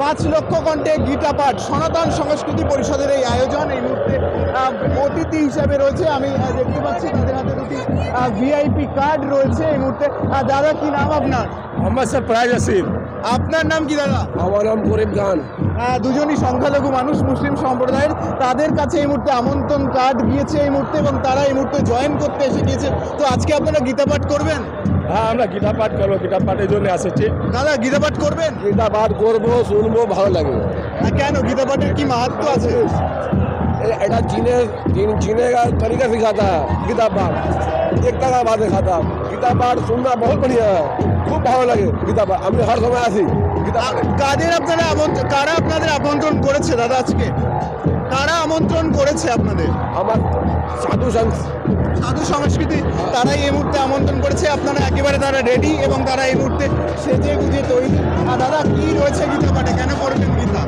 পাঁচ লক্ষ কণ্ঠে গীতা পাঠ। সনাতন সংস্কৃতি পরিষদের এই আয়োজন। এই মুহূর্তে অতিথি হিসাবে রয়েছে। আমি দেখতে পাচ্ছি তাদের হাতে দুটি ভিআইপি কার্ড রয়েছে এই মুহূর্তে। দাদা কি নাম আপনার? মোহাম্মদ সারপ্রাইজ আসিফ আপনার নাম কি দাদা? আমার নাম করিম খান। দুজনই সংখ্যালঘু মানুষ মুসলিম সম্প্রদায়ের। তাদের কাছে এই মুহূর্তে আমন্ত্রণ কার্ড গিয়েছে এই মুহূর্তে এবং তারা এই মুহূর্তে জয়েন করতে এসে গিয়েছে। তো আজকে আপনারা গীতা পাঠ করবেন? হ্যাঁ আমরা গীতা পাঠ করবো গীতা পাঠের জন্য এসেছি দাদা গীতা পাঠ করবেন গীতা পাঠ করবো শুনবো ভালো লাগে আহ, কেন গীতা পাঠের কি মাহাত্ম আছে ए- এটা চীনে চীন चीने का तरीका सिखाता है गीता पाठ एकता का बात सिखाता है गीता पाठ सुनना बहुत बढ़िया है খুব ভালো লাগে গীতা পাঠ আমি হর সময় আসি গীতা আহ, পাঠে কাদের আপনারা আমন্ত্রণ কারা আপনাদের আমন্ত্রণ করেছে দাদা আজকে কারা আমন্ত্রণ করেছে আপনাদের আমার সাধু সন্ত সাধু সংস্কৃতি তারাই এই মুহূর্তে আমন্ত্রণ করেছে আপনারা একেবারে তারা রেডি এবং তারা এই মুহূর্তে সেজে গুজে তৈরি আর দাদা কি রয়েছে গীতা পাঠে কেন করবেন গীতা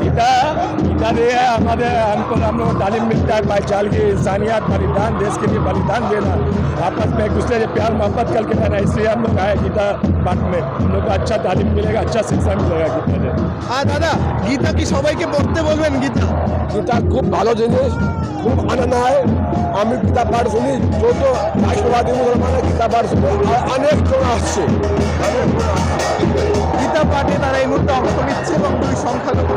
गीता गीता ने हमारे हमको हम लोग को तालीम मिलता है भाईचाल की इंसानियत बलिदान देश के लिए बलिदान देना आपस में एक दूसरे से प्यार मोहब्बत करके रहना इसलिए हम लोग आए गीता पाठ में हम लोग को अच्छा तालीम मिलेगा अच्छा शिक्षा मिलेगा गीता से আর দাদা গীতা কি সবাইকে পড়তে বলবেন গীতা গীতা খুব ভালো জিনিস খুব আনন্দ হয় আমি গীতা পাঠ শুনি, যত রাষ্ট্রবাদী মুসলমানের গীতা পাঠ শুনি অনেক জন আসছে। গীতা পাঠে তারা এই মুহূর্তে অংশ নিচ্ছে এবং দুই সংখ্যালঘু